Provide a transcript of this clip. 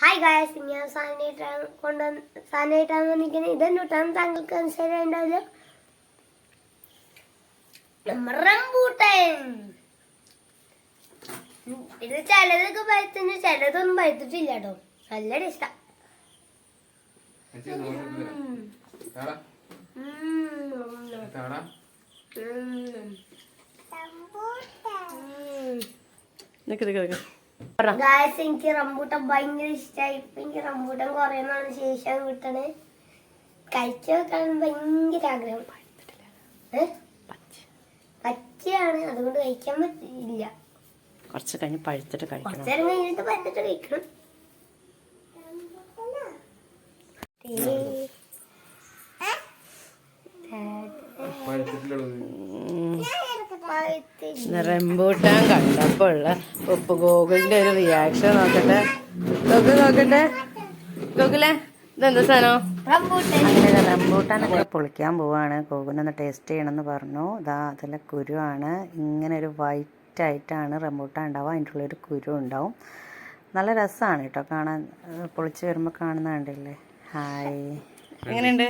Hi guys ഞാൻ സാധനമായിട്ടാണ് കൊണ്ട് സാധനമായിട്ടാണ് വന്നിരിക്കുന്നത്. ഇതെന്നോട്ടാണ് താങ്കൾക്ക് മനസ്സിലായിണ്ടാവില്ല റംബൂട്ടൻ. ഇത് ചിലതൊക്കെ പഴുത്തുണ്ട് ചിലതൊന്നും പഴുത്തിട്ടില്ല കേട്ടോ. നല്ല ടേസ്റ്റാ നിക്ക് നിക്ക് നിക്ക്. പറഞ്ഞോ ഗായസ് എനിക്ക് റംബൂട്ടൻ ഭയങ്കര ഇഷ്ടമായി ഇപ്പൊ എനിക്ക് റംബൂട്ടൻ കുറേ നാളിന് ശേഷം കിട്ടണേ. കഴിച്ചു വെക്കാൻ ഭയങ്കര ആഗ്രഹം? പച്ചയാണ് അതുകൊണ്ട് കഴിക്കാൻ പറ്റില്ല കുറച്ച് കഴിഞ്ഞ് പഴുത്തിട്ട് കഴിക്കണം. കഴിഞ്ഞിട്ട് പഴുത്തിട്ട് കഴിക്കണം. ഇന്ന് റംബൂട്ടാൻ കണ്ടപ്പോ ഉള്ള ഉപ്പ് ഗോകുലിന്റെ ഒരു റിയാക്ഷൻ നോക്കട്ടെ. ഗോകുൽ നോക്കട്ടെ. ഗോകുലെ ഇതെന്താ സാധനം? റംബൂട്ടാനൊക്കെ പൊളിക്കാൻ പോവാണ്. ഗോകുലൊന്ന് ടേസ്റ്റ് ചെയ്യണമെന്ന് പറഞ്ഞു. ഇതാ അതിലെ കുരുവാണ്. ഇങ്ങനെ ഒരു വൈറ്റ് ആയിട്ടാണ് റംബൂട്ടാൻ ഉണ്ടാവുക. അതിന്റെ ഉള്ളിൽ ഒരു കുരു ഉണ്ടാവും. നല്ല രസമാണ് കേട്ടോ കാണാൻ. പൊളിച്ച് വരുമ്പോൾ കാണുന്ന കണ്ടില്ലേ? ഹായ് എങ്ങനെയുണ്ട്?